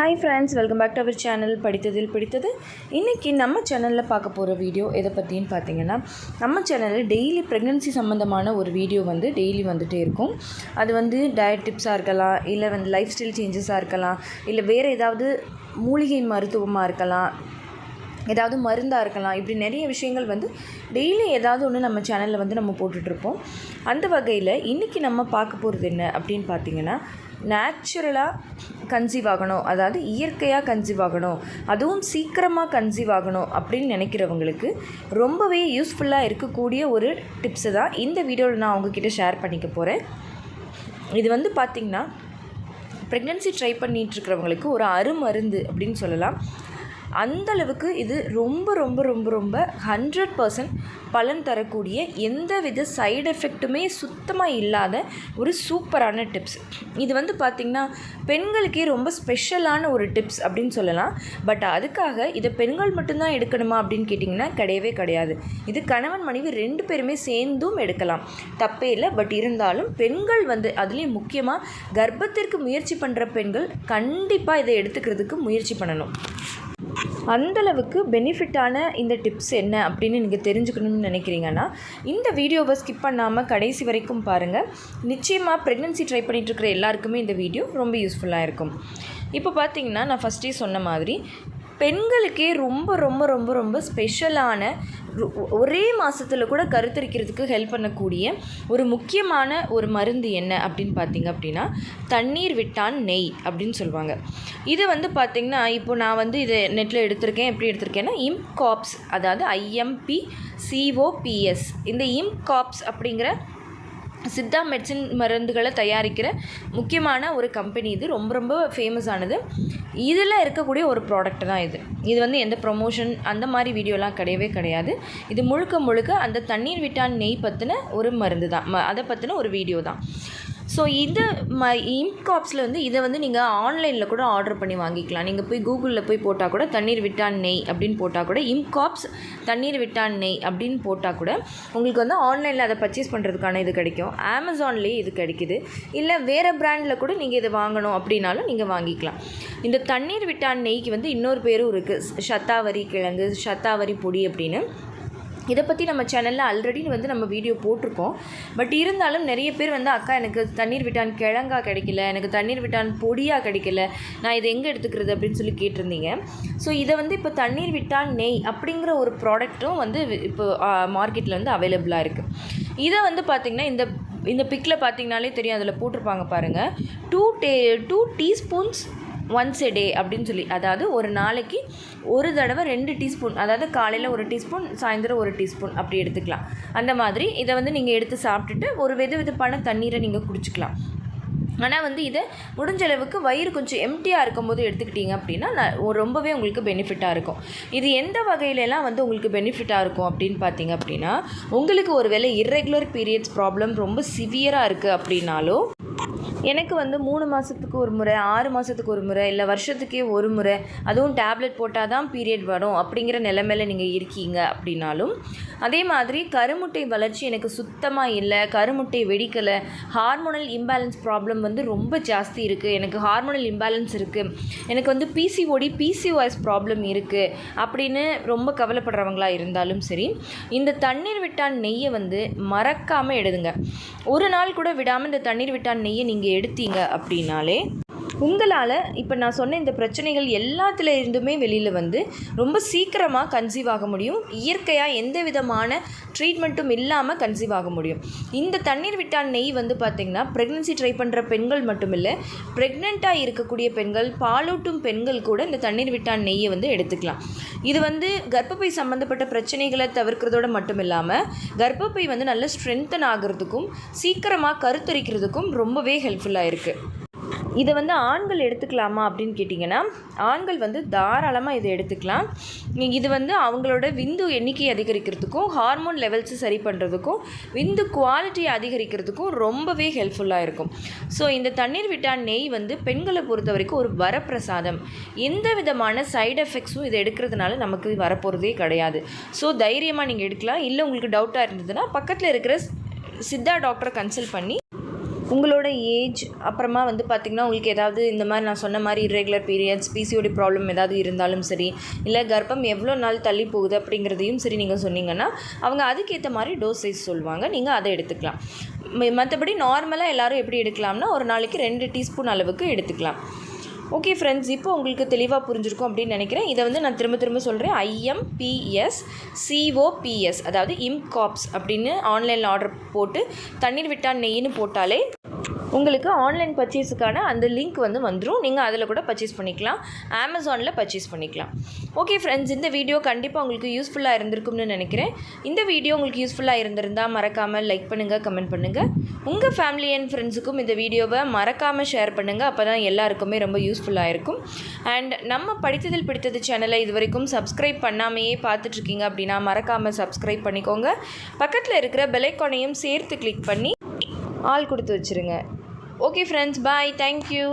Hi friends welcome back to our channel படித்ததில் பிடித்தது. இன்றைக்கி நம்ம சேனலில் பார்க்க போகிற வீடியோ எதை பற்றின்னு பார்த்தீங்கன்னா நம்ம சேனலில் டெய்லி ப்ரெக்னென்சி சம்மந்தமான ஒரு வீடியோ வந்து டெய்லி வந்துகிட்டே இருக்கும். அது வந்து டயட் டிப்ஸாக இருக்கலாம் இல்லை வந்து லைஃப் ஸ்டைல் சேஞ்சஸாக இருக்கலாம் இல்லை வேறு ஏதாவது மூலிகை மருத்துவமாக இருக்கலாம் ஏதாவது மருந்தாக இருக்கலாம். இப்படி நிறைய விஷயங்கள் வந்து டெய்லி ஏதாவது ஒன்று நம்ம சேனலில் வந்து நம்ம போட்டுட்ருப்போம். அந்த வகையில் இன்றைக்கி நம்ம பார்க்க போகிறது என்ன அப்படின்னு பார்த்தீங்கன்னா நேச்சுரலாக கன்சீவ் ஆகணும். அதாவது இயற்கையாக கன்சீவ் ஆகணும். அதுவும் சீக்கிரமாக கன்சீவ் ஆகணும் அப்படின்னு நினைக்கிறவங்களுக்கு ரொம்பவே யூஸ்ஃபுல்லாக இருக்கக்கூடிய ஒரு டிப்ஸு தான் இந்த வீடியோவில் நான் உங்ககிட்ட ஷேர் பண்ணிக்க போகிறேன் இது வந்து பார்த்திங்கன்னா ப்ரெக்னென்சி ட்ரை பண்ணிகிட்ருக்கிறவங்களுக்கு ஒரு அருமருந்து அப்படின்னு சொல்லலாம். அந்த அளவுக்கு இது ரொம்ப ரொம்ப ரொம்ப ரொம்ப ஹண்ட்ரட் பர்சன்ட் பலன் தரக்கூடிய எந்த வித சைடு எஃபெக்ட்டுமே சுத்தமாக இல்லாத ஒரு சூப்பரான டிப்ஸ் இது வந்து பார்த்திங்கன்னா பெண்களுக்கே ரொம்ப ஸ்பெஷலான ஒரு டிப்ஸ் அப்படின்னு சொல்லலாம். பட் அதுக்காக இதை பெண்கள் மட்டும்தான் எடுக்கணுமா அப்படின்னு கேட்டிங்கன்னா கிடையவே கிடையாது. இது கணவன் மனைவி ரெண்டு பேருமே சேர்ந்தும் எடுக்கலாம். தப்பே இல்லை. பட் இருந்தாலும் பெண்கள் வந்து அதுலேயும் முக்கியமாக கர்ப்பத்திற்கு முயற்சி பண்ணுற பெண்கள் கண்டிப்பாக இதை எடுத்துக்கிறதுக்கு முயற்சி பண்ணணும். அந்தளவுக்கு பெனிஃபிட்டான இந்த டிப்ஸ் என்ன அப்படின்னு நீங்கள் தெரிஞ்சுக்கணும்னு நினைக்கிறீங்கன்னா இந்த வீடியோவை ஸ்கிப் பண்ணாமல் கடைசி வரைக்கும் பாருங்கள் நிச்சயமாக ப்ரெக்னென்சி ட்ரை பண்ணிகிட்ருக்கிற எல்லாருக்குமே இந்த வீடியோ ரொம்ப யூஸ்ஃபுல்லாக இருக்கும். இப்போ பார்த்தீங்கன்னா நான் ஃபஸ்ட்டே சொன்ன மாதிரி பெண்களுக்கே ரொம்ப ரொம்ப ரொம்ப ரொம்ப ஸ்பெஷலான ஒரே மாதத்தில் கூட கருத்தரிக்கிறதுக்கு ஹெல்ப் பண்ணக்கூடிய ஒரு முக்கியமான ஒரு மருந்து என்ன அப்படின்னு பார்த்தீங்க அப்படின்னா தண்ணீர் விட்டான் நெய் அப்படின்னு சொல்லுவாங்க. இது வந்து பார்த்திங்கன்னா இப்போ நான் வந்து இதை நெட்டில் எடுத்திருக்கேன். எப்படி எடுத்திருக்கேன்னா இம்காப்ஸ் அதாவது ஐஎம்பி சிஓபிஎஸ் இந்த இம்காப்ஸ் அப்படிங்கிற சித்தா மெடிசின் மருந்துகளை தயாரிக்கிற முக்கியமான ஒரு கம்பெனி இது. ரொம்ப ரொம்ப ஃபேமஸ் ஆனது. இதில் இருக்கக்கூடிய ஒரு ப்ராடக்ட் தான் இது. இது வந்து எந்த ப்ரொமோஷன் அந்த மாதிரி வீடியோலாம் கிடையவே கிடையாது. இது முழுக்க முழுக்க அந்த தண்ணீர் விட்டான் நெய் பற்றின ஒரு மருந்து தான் அதை பற்றின ஒரு வீடியோ தான். ஸோ இந்த ம இம்காப்ஸில் வந்து இதை வந்து நீங்கள் ஆன்லைனில் கூட ஆர்டர் பண்ணி வாங்கிக்கலாம். நீங்கள் போய் கூகுளில் போய் போட்டால் கூட தண்ணீர் விட்டான் நெய் அப்படின்னு போட்டால் கூட இம்காப்ஸ் தண்ணீர் விட்டான் நெய் அப்படின்னு போட்டால் கூட உங்களுக்கு வந்து ஆன்லைனில் அதை பர்ச்சேஸ் பண்ணுறதுக்கான இது கிடைக்கும். அமேசான்லேயே இது கிடைக்குது. இல்லை வேறு ப்ராண்டில் கூட நீங்கள் இதை வாங்கணும் அப்படின்னாலும் நீங்கள் வாங்கிக்கலாம். இந்த தண்ணீர் விட்டான் நெய்க்கு வந்து இன்னொரு பேரும் இருக்குது சத்தாவரி கிழங்கு சத்தாவரி பொடி அப்படின்னு. இதை பற்றி நம்ம சேனலில் ஆல்ரெடி வந்து நம்ம வீடியோ போட்டிருக்கோம். பட் இருந்தாலும் நிறைய பேர் வந்து அக்கா எனக்கு தண்ணீர் விட்டான் கிழங்கா கிடைக்கல எனக்கு தண்ணீர் விட்டான் பொடியாக கிடைக்கல நான் இதை எங்கே எடுத்துக்கிறது? அப்படின்னு சொல்லி கேட்டிருந்தீங்க. ஸோ இதை வந்து இப்போ தண்ணீர் விட்டான் நெய் அப்படிங்கிற ஒரு ப்ராடக்ட்டும் வந்து இப்போ மார்க்கெட்டில் வந்து அவைலபிளாக இருக்குது இதை வந்து பார்த்திங்கன்னா இந்த இந்த பிக்கில் பார்த்தீங்கனாலே தெரியும் அதில் போட்டிருப்பாங்க பாருங்கள் today two teaspoons once a day அப்படின்னு சொல்லி அதாவது ஒரு நாளைக்கு ஒரு தடவை ரெண்டு டீஸ்பூன் அதாவது காலையில் ஒரு டீஸ்பூன் சாயந்தரம் ஒரு டீஸ்பூன் அப்படி எடுத்துக்கலாம். அந்த மாதிரி இதை வந்து நீங்கள் எடுத்து சாப்பிட்டுட்டு ஒரு வெது வெதுப்பான தண்ணீரை நீங்கள் குடிச்சிக்கலாம். ஆனால் வந்து இதை முடிஞ்ச அளவுக்கு வயிறு கொஞ்சம் எம்டியாக இருக்கும்போது எடுத்துக்கிட்டிங்க அப்படின்னா ரொம்பவே உங்களுக்கு பெனிஃபிட்டாக இருக்கும். இது எந்த வகையிலலாம் வந்து உங்களுக்கு பெனிஃபிட்டாக இருக்கும் அப்படின்னு பார்த்தீங்க அப்படின்னா உங்களுக்கு ஒரு வேளை இர்ரெகுலர் பீரியட்ஸ் ப்ராப்ளம் ரொம்ப சிவியராக இருக்குது அப்படின்னாலும் எனக்கு வந்து மூணு மாதத்துக்கு ஒரு முறை ஆறு மாதத்துக்கு ஒரு முறை இல்லை வருஷத்துக்கே ஒரு முறை அதுவும் டேப்லெட் போட்டால் தான் பீரியட் வரும் அப்படிங்கிற நிலைமையில் நீங்கள் இருக்கீங்க அப்படின்னாலும் அதே மாதிரி கருமுட்டை வளர்ச்சி எனக்கு சுத்தமாக இல்லை கருமுட்டை வெடிக்கலை ஹார்மோனல் இம்பேலன்ஸ் ப்ராப்ளம் வந்து ரொம்ப ஜாஸ்தி இருக்குது எனக்கு ஹார்மோனல் இம்பேலன்ஸ் இருக்குது எனக்கு வந்து பிசிஓடி பிசிஓஎஸ் ப்ராப்ளம் இருக்குது அப்படின்னு ரொம்ப கவலைப்படுறவங்களாக இருந்தாலும் சரி இந்த தண்ணீர் விட்டான் நெய்யை வந்து மறக்காமல் எடுதுங்க ஒரு நாள் கூட விடாமல் இந்த தண்ணீர் விட்டான் நெய்யை நீங்கள் எடுத்தீங்க அப்படின்னாலே உங்களால் இப்போ நான் சொன்ன இந்த பிரச்சனைகள் எல்லாத்துல இருந்துமே வெளியில் வந்து ரொம்ப சீக்கிரமாக கன்சீவ் ஆக முடியும். இயற்கையாக எந்த விதமான ட்ரீட்மெண்ட்டும் இல்லாமல் கன்சீவ் ஆக முடியும். இந்த தண்ணீர் விட்டான் நெய் வந்து பார்த்திங்கன்னா ப்ரெக்னென்சி ட்ரை பண்ணுற பெண்கள் மட்டும் இல்லை ப்ரெக்னெண்ட்டாக இருக்கக்கூடிய பெண்கள் பாலூட்டும் பெண்கள் கூட இந்த தண்ணீர் விட்டான் நெய்யை வந்து எடுத்துக்கலாம். இது வந்து கர்ப்பப்பை சம்மந்தப்பட்ட பிரச்சனைகளை தவிர்க்கிறதோட மட்டும் இல்லாமல் கர்ப்பப்பை வந்து நல்ல ஸ்ட்ரென்தன் ஆகிறதுக்கும் சீக்கிரமாக கருத்தரிக்கிறதுக்கும் ரொம்பவே ஹெல்ப்ஃபுல்லாக இருக்குது இதை வந்து ஆண்கள் எடுத்துக்கலாமா அப்படின்னு கேட்டிங்கன்னா ஆண்கள் வந்து தாராளமாக இதை எடுத்துக்கலாம். இது வந்து அவங்களோட விந்து எண்ணிக்கை அதிகரிக்கிறதுக்கும் ஹார்மோன் லெவல்ஸு சரி பண்ணுறதுக்கும் விந்து குவாலிட்டியை அதிகரிக்கிறதுக்கும் ரொம்பவே ஹெல்ப்ஃபுல்லாக இருக்கும். ஸோ இந்த தண்ணீர் விட்டான் நெய் வந்து பெண்களை பொறுத்த வரைக்கும் ஒரு வரப்பிரசாதம். எந்த விதமான சைடு எஃபெக்ட்ஸும் இதை எடுக்கிறதுனால நமக்கு வரப்போகிறதே கிடையாது. ஸோ தைரியமாக நீங்கள் எடுக்கலாம். இல்லை உங்களுக்கு டவுட்டாக இருந்ததுன்னா பக்கத்தில் இருக்கிற சித்தா டாக்டரை கன்சல்ட் பண்ணி உங்களோட ஏஜ் அப்புறமா வந்து பார்த்திங்கன்னா உங்களுக்கு ஏதாவது இந்த மாதிரி நான் சொன்ன மாதிரி இரெகுலர் பீரியட்ஸ் பிசிஓடி ப்ராப்ளம் ஏதாவது இருந்தாலும் சரி இல்லை கர்ப்பம் எவ்வளோ நாள் தள்ளி போகுது அப்படிங்கிறதையும் சரி நீங்கள் சொன்னீங்கன்னா அவங்க அதுக்கேற்ற மாதிரி டோஸ் சைஸ் சொல்லுவாங்க. நீங்கள் அதை எடுத்துக்கலாம். ம- மற்றபடி நார்மலாக எல்லோரும் எப்படி எடுக்கலாம்னா ஒரு நாளைக்கு ரெண்டு டீஸ்பூன் அளவுக்கு எடுத்துக்கலாம். ஓகே ஃப்ரெண்ட்ஸ் இப்போ உங்களுக்கு தெளிவாக புரிஞ்சிருக்கும் அப்படின்னு நினைக்கிறேன். இதை வந்து நான் திரும்ப திரும்ப சொல்கிறேன் ஐஎம்பிஎஸ் சிஓபிஎஸ் அதாவது இம்காப்ஸ் அப்படின்னு ஆன்லைனில் ஆர்டர் போட்டு தண்ணீர் விட்டான் நெய்ன்னு போட்டாலே உங்களுக்கு ஆன்லைன் பர்ச்சேஸுக்கான அந்த லிங்க் வந்து வந்துடும் நீங்கள் அதில் கூட பர்ச்சேஸ் பண்ணிக்கலாம். அமேசானில் பர்ச்சேஸ் பண்ணிக்கலாம். ஓகே ஃப்ரெண்ட்ஸ் இந்த வீடியோ கண்டிப்பாக உங்களுக்கு யூஸ்ஃபுல்லாக இருந்திருக்கும்னு நினைக்கிறேன். இந்த வீடியோ உங்களுக்கு யூஸ்ஃபுல்லாக இருந்திருந்தால் மறக்காமல் லைக் பண்ணுங்கள் கமெண்ட் பண்ணுங்கள் உங்கள் ஃபேமிலி அண்ட் ஃப்ரெண்ட்ஸுக்கும் இந்த வீடியோவை மறக்காமல் ஷேர் பண்ணுங்கள் அப்போ தான் எல்லாருக்குமே ரொம்ப யூஸ்ஃபுல்லாக இருக்கும். அண்ட் நம்ம படித்ததில் பிடித்தது சேனலை இது வரைக்கும் சப்ஸ்கிரைப் பண்ணாமையே பார்த்துட்ருக்கீங்க அப்படின்னா மறக்காமல் சப்ஸ்கிரைப் பண்ணிக்கோங்க. பக்கத்தில் இருக்கிற பெலைக்கானையும் சேர்த்து கிளிக் பண்ணி ஆள் கொடுத்து வச்சுருங்க. Okay friends bye thank you